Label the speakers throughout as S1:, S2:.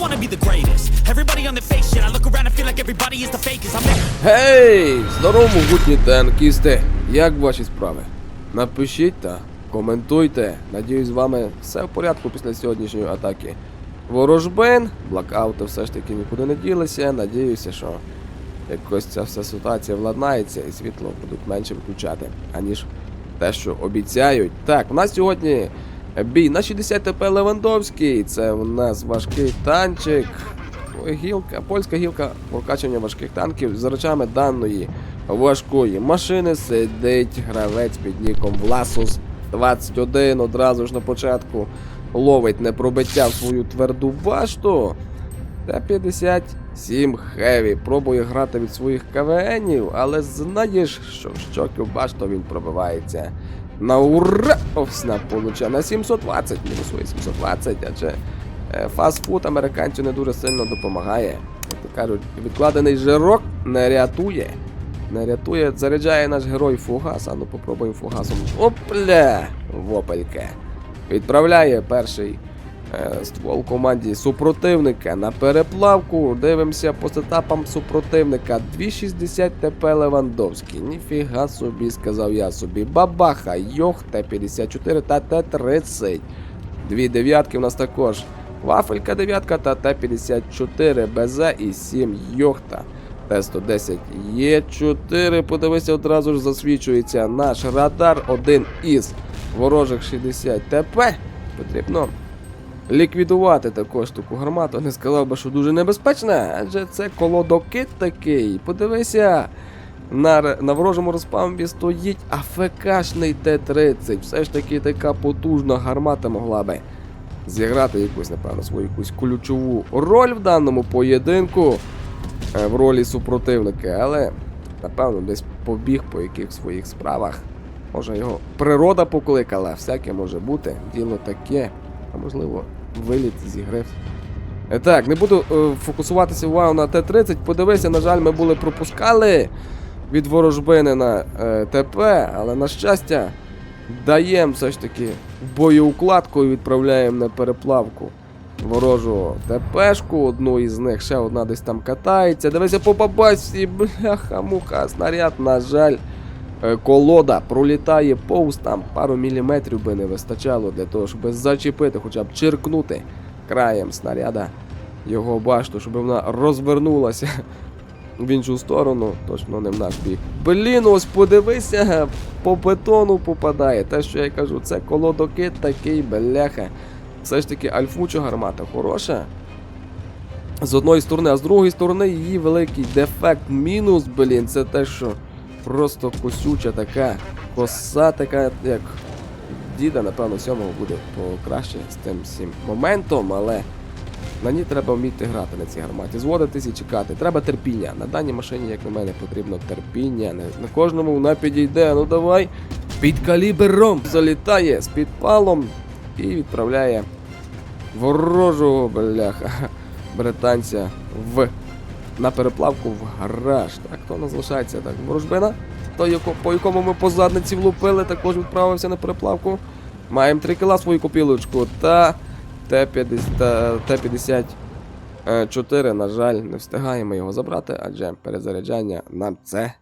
S1: wanna be the greatest. Everybody on the fake shit. I look around and feel like everybody is the fakest. I'm
S2: Гей! Здорово, гутні танкісти! Як ваші справи? Напишіть та коментуйте. Надіюсь, з вами все в порядку після сьогоднішньої атаки. Ворожбин, блокаути все ж таки нікуди не ділися. Надіюся, що якось ця вся ситуація владнається і світло будуть менше виключати, аніж те, що обіцяють. Так, у нас сьогодні бій на 60 ТП Левандовський. Це у нас важкий танчик. Гілка, польська гілка прокачування важких танків з речами даної важкої машини сидить гравець під ніком Власус 21 одразу ж на початку ловить непробиття в свою тверду башту. Т-57 Хеві пробує грати від своїх КВНів, але знаєш, що в щоків башту він пробивається. На ура! Овсна получа на 720, мінусує 720, адже е, фастфуд американцю не дуже сильно допомагає. Як кажуть, відкладений жирок не рятує. Не рятує, заряджає наш герой фугас. А ну попробуємо фугасом. Опля! Вопельке. Відправляє перший ствол команді супротивника на переплавку. Дивимося по сетапам супротивника. 260 ТП Левандовський. Ніфіга собі, сказав я собі. Бабаха, Йох Т-54 та Т-30. Дві дев'ятки у нас також. Вафелька дев'ятка та Т-54 БЗ і 7 Йохта. Т-110 є 4. Подивися, одразу ж засвічується наш радар. Один із ворожих 60 ТП. Потрібно ліквідувати також таку гармату. Не сказав би, що дуже небезпечна, адже це колодокит такий. Подивися. На, на ворожому розпамбі стоїть АФКшний Т-30. Все ж таки така потужна гармата могла би зіграти якусь, напевно, свою якусь ключову роль в даному поєдинку е, в ролі супротивника, але напевно десь побіг по яких своїх справах. Може його природа покликала, всяке може бути, діло таке, а можливо, виліт зі гри. Е, Так, не буду е, фокусуватися увагу на Т-30. Подивися, на жаль, ми були пропускали від ворожбини на е, ТП, але на щастя, даємо все ж таки боєукладку і відправляємо на переплавку ворожу ТПшку, одну із них, ще одна десь там катається. Дивися по бабасі, бляха, муха, снаряд, на жаль. Е, Колода пролітає повз там, пару міліметрів би не вистачало для того, щоб зачепити, хоча б черкнути краєм снаряда його башту, щоб вона розвернулася в іншу сторону, точно не в наш бік. Блін, ось подивися, по бетону попадає. Те, що я кажу, це колодокит такий, бляха. Все ж таки альфуча гармата хороша. З одної сторони, а з другої сторони її великий дефект мінус, блін, це те, що просто косюча така, коса така, як діда, напевно, сьомого буде покраще з тим всім моментом, але на ній треба вміти грати на цій гарматі, зводитись і чекати. Треба терпіння. На даній машині, як на мене, потрібно терпіння. Не, не кожному вона підійде. Ну давай. Під калібром залітає з підпалом і відправляє ворожого бляха британця в на переплавку в гараж. Так, хто нас залишається? Так, ворожбина. Той, по якому ми по задниці влупили, також відправився на переплавку. Маємо 3 кіла свою копілочку та Т-50, та Т-54, на жаль, не встигаємо його забрати, адже перезаряджання нам це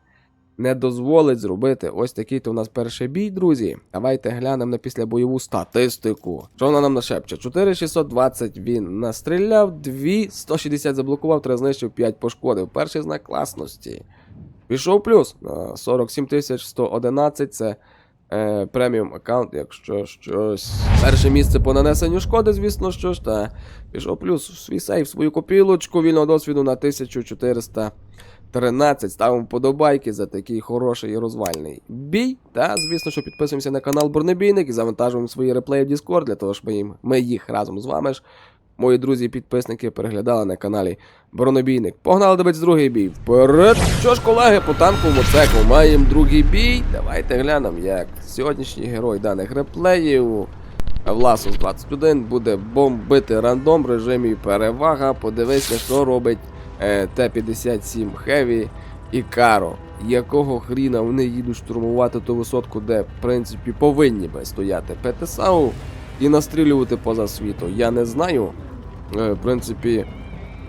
S2: не дозволить зробити. Ось такий то у нас перший бій, друзі. Давайте глянемо на післябойову статистику. Що вона нам нашепче? 4620 він настріляв, 2, 160 заблокував, 3 знищив, 5 пошкодив. Перший знак класності. Пішов плюс на 47111 це е, преміум аккаунт, якщо щось. Перше місце по нанесенню шкоди, звісно, що ж, та пішов плюс свій сейф, свою копілочку вільного досвіду на 1413. Ставимо подобайки за такий хороший і розвальний бій. Та, звісно, що підписуємося на канал Бронебійник і завантажуємо свої реплеї в Discord для того, щоб ми, їм, ми їх разом з вами ж. Мої друзі-підписники переглядали на каналі Бронебійник. Погнали дивитися другий бій. Вперед! Що ж, колеги, по танковому цеклу маємо другий бій. Давайте глянемо, як сьогоднішній герой даних реплеїв. Власус 21 буде бомбити рандом в режимі перевага. Подивися, що робить е, Т-57 Heavy і Каро. Якого хріна вони їдуть штурмувати ту висотку, де, в принципі, повинні би стояти ПТСАУ і настрілювати поза світу. Я не знаю. е, в принципі,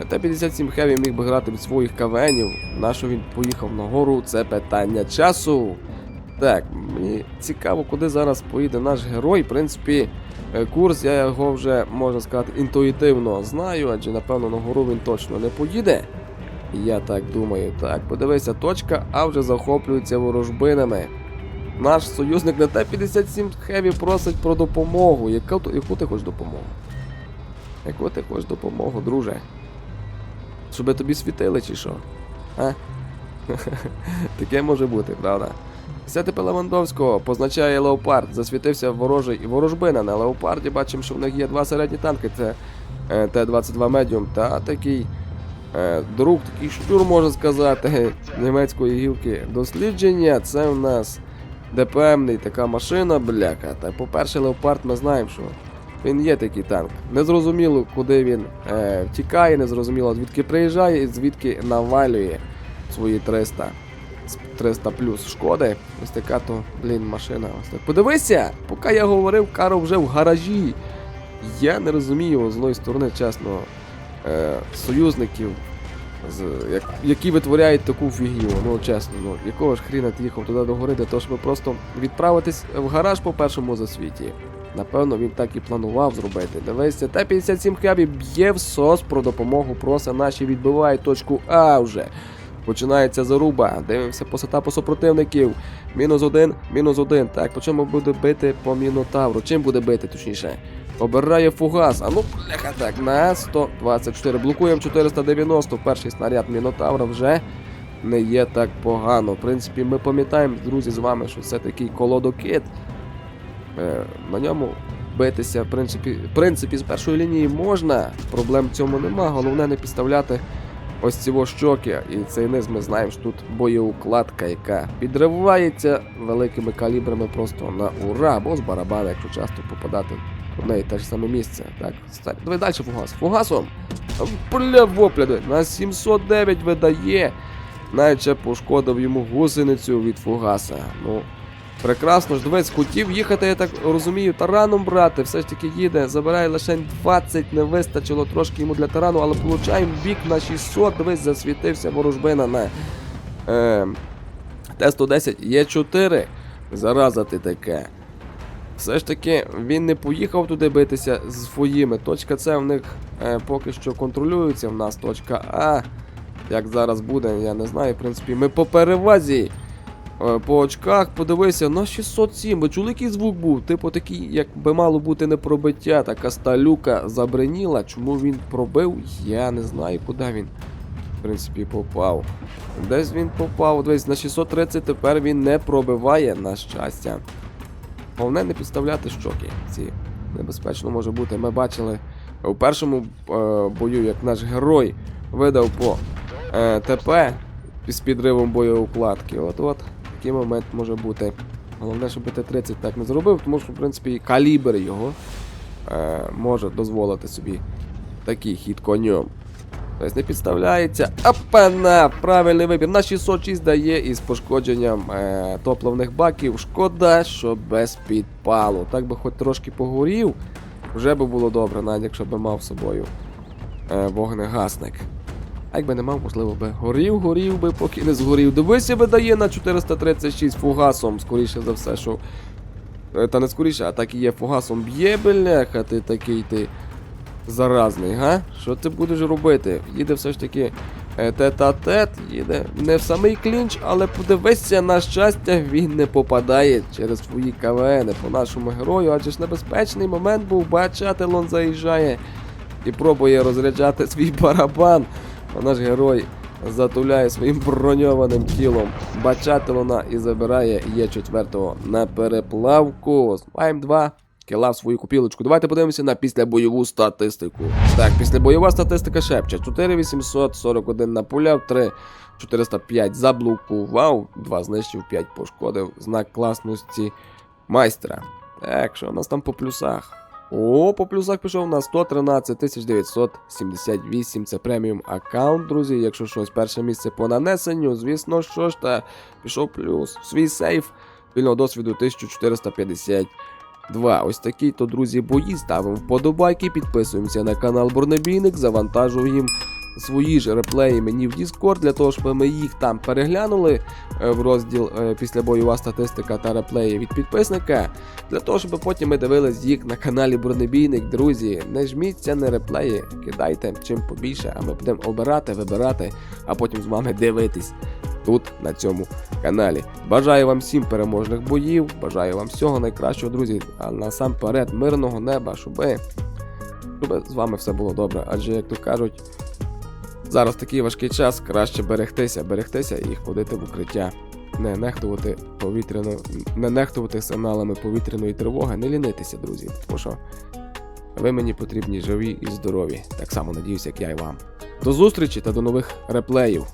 S2: Т-57 Heavy міг би грати від своїх КВНів. Нащо він поїхав на гору, це питання часу. Так, мені цікаво, куди зараз поїде наш герой. В принципі, е, курс я його вже, можна сказати, інтуїтивно знаю, адже напевно на гору він точно не поїде. Я так думаю. Так, подивися, точка, а вже захоплюється ворожбинами. Наш союзник на Т-57 Heavy просить про допомогу. Яку, яку ти хочеш допомогу? Яку ти хочеш допомогу, друже? Щоб тобі світили чи що? А? Таке може бути, правда? Сятипе Левандовського позначає леопард. Засвітився ворожий і ворожбина на леопарді. Бачимо, що в них є два середні танки. Це е, Т-22 Медіум та такий е, друг, такий щур, можна сказати, німецької гілки дослідження. Це в нас ДПМний така машина, бляха. Та по-перше, леопард ми знаємо, що він є такий танк. Незрозуміло, куди він е, втікає, незрозуміло, звідки приїжджає і звідки навалює свої 300. З 300 плюс шкоди. Ось така то, блін, машина. Ось так. Подивися, поки я говорив, Каро вже в гаражі. Я не розумію з одної сторони, чесно, е, союзників, з, як, які витворяють таку фігню. Ну, чесно, ну, якого ж хріна ти їхав туди до гори, для того, щоб просто відправитись в гараж по першому засвіті. Напевно, він так і планував зробити. Дивися, Т-57 Хабі б'є в сос про допомогу, проса наші відбивають точку А вже. Починається заруба. Дивимося по сетапу супротивників. Мінус один, мінус один. Так, по чому буде бити по мінотавру? Чим буде бити, точніше? Обирає фугас. А ну, бляха, так, на 124. Блокуємо 490. Перший снаряд мінотавра вже не є так погано. В принципі, ми пам'ятаємо, друзі, з вами, що це такий колодокит. Е, на ньому битися, в принципі, в принципі, з першої лінії можна. Проблем в цьому нема. Головне не підставляти ось ці щоки. І цей низ ми знаємо, що тут боєукладка, яка підривається великими калібрами просто на ура, або з барабана, якщо часто попадати в неї те ж саме місце. Так, давай далі фугас. Фугасом. Бля, вопля, диви, на 709 видає. Навіть пошкодив йому гусеницю від фугаса. Ну, прекрасно ж, дивись, хотів їхати, я так розумію, тараном брати, все ж таки їде, забирає лише 20, не вистачило трошки йому для тарану, але получаємо бік на 600, дивись, засвітився ворожбина на е, Т-110, є 4. Зараза ти таке. Все ж таки, він не поїхав туди битися з своїми. Точка С в них е, поки що контролюється. В нас точка А. Як зараз буде, я не знаю. В принципі, ми по перевазі. Е, По очках подивися на 607. Ви чули, який звук був? Типу такий, як би мало бути не пробиття. Така сталюка забриніла. Чому він пробив? Я не знаю, куди він. В принципі, попав. Десь він попав. Десь на 630 тепер він не пробиває, на щастя. Головне не підставляти щоки. Ці небезпечно може бути. Ми бачили у першому е, бою, як наш герой видав по е, ТП з підривом боєукладки. От-от такий момент може бути. Головне, щоб Т-30 так не зробив, тому що, в принципі, і калібр його е, може дозволити собі такий хід конем. Тобто не підставляється. Апана! Правильний вибір. На 606 дає із пошкодженням е, топливних баків. Шкода, що без підпалу. Так би хоч трошки погорів, вже би було добре, навіть якщо би мав з собою е, вогнегасник. А якби не мав, можливо, би горів, горів би, поки не згорів. Дивися, видає на 436 фугасом, скоріше за все, що. Е, Та не скоріше, а так і є фугасом б'є, бляха, ти такий ти заразний, га? Що ти будеш робити? Їде все ж таки е, тет-а-тет, їде не в самий клінч, але подивися, на щастя, він не попадає через свої КВН по нашому герою, адже ж небезпечний момент був, бачателон заїжджає і пробує розряджати свій барабан. А наш герой затуляє своїм броньованим тілом бачателона і забирає Є4 на переплавку. Маємо 2 кіла в свою купілочку. Давайте подивимося на післябойову статистику. Так, післябойова статистика шепче. 4841 напуляв, 3 405 заблокував, 2 знищив, 5 пошкодив. Знак класності майстра. Так, що у нас там по плюсах? О, по плюсах пішов на 113 978. Це преміум аккаунт, друзі. Якщо щось перше місце по нанесенню, звісно, що ж та пішов плюс. Свій сейф вільного досвіду 1452. Ось такі то, друзі, бої. Ставимо вподобайки, підписуємося на канал Бурнебійник, завантажуємо свої ж реплеї мені в Discord, для того, щоб ми їх там переглянули е, в розділ е, після бойова статистика та реплеї від підписника. Для того, щоб потім ми дивились їх на каналі Бронебійник. Друзі, не жміться на реплеї, кидайте чим побільше, а ми будемо обирати, вибирати, а потім з вами дивитись тут, на цьому каналі. Бажаю вам всім переможних боїв, бажаю вам всього найкращого, друзі, а насамперед мирного неба, щоб, щоб з вами все було добре. Адже, як то кажуть, зараз такий важкий час, краще берегтися, берегтися і ходити в укриття. Не нехтувати повітряно, не нехтувати сигналами повітряної тривоги, не лінитися, друзі. Тому що ви мені потрібні живі і здорові. Так само надіюсь, як я і вам. До зустрічі та до нових реплеїв.